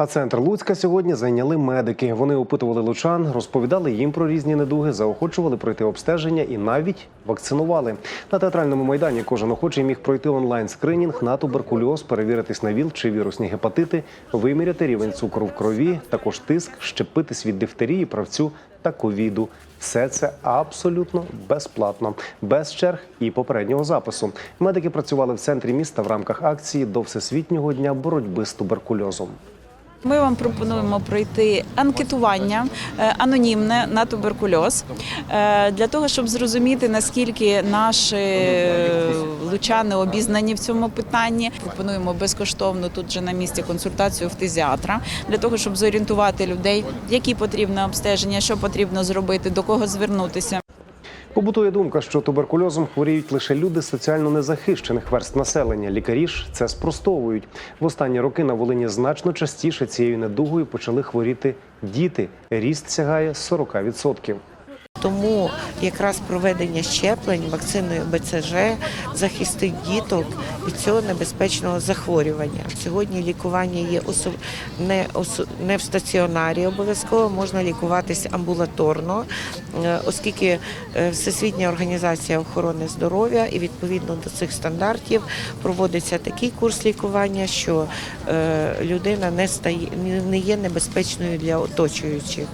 А центр Луцька сьогодні зайняли медики. Вони опитували лучан, розповідали їм про різні недуги, заохочували пройти обстеження і навіть вакцинували. На театральному майдані кожен охочий міг пройти онлайн скринінг на туберкульоз, перевіритись на ВІЛ чи вірусні гепатити, виміряти рівень цукру в крові, також тиск, щепитись від дифтерії, правцю та ковіду. Все це абсолютно безплатно, без черг і попереднього запису. Медики працювали в центрі міста в рамках акції до Всесвітнього дня боротьби з туберкульозом. Ми вам пропонуємо пройти анкетування е, анонімне на туберкульоз е, для того, щоб зрозуміти наскільки наші лучани обізнані в цьому питанні. Пропонуємо безкоштовно тут же на місці консультацію фтизіатра для того, щоб зорієнтувати людей, які потрібно обстеження, що потрібно зробити, до кого звернутися. Побутує думка, що туберкульозом хворіють лише люди соціально незахищених верст населення. Лікарі ж це спростовують. В останні роки на Волині значно частіше цією недугою почали хворіти діти. Ріст сягає 40%. Тому якраз проведення щеплень вакциною БЦЖ захистить діток від цього небезпечного захворювання. Сьогодні лікування є не, не в стаціонарі, обов'язково можна лікуватися амбулаторно, е, оскільки е, Всесвітня організація охорони здоров'я і відповідно до цих стандартів проводиться такий курс лікування, що е, людина не стає не є небезпечною для оточуючих.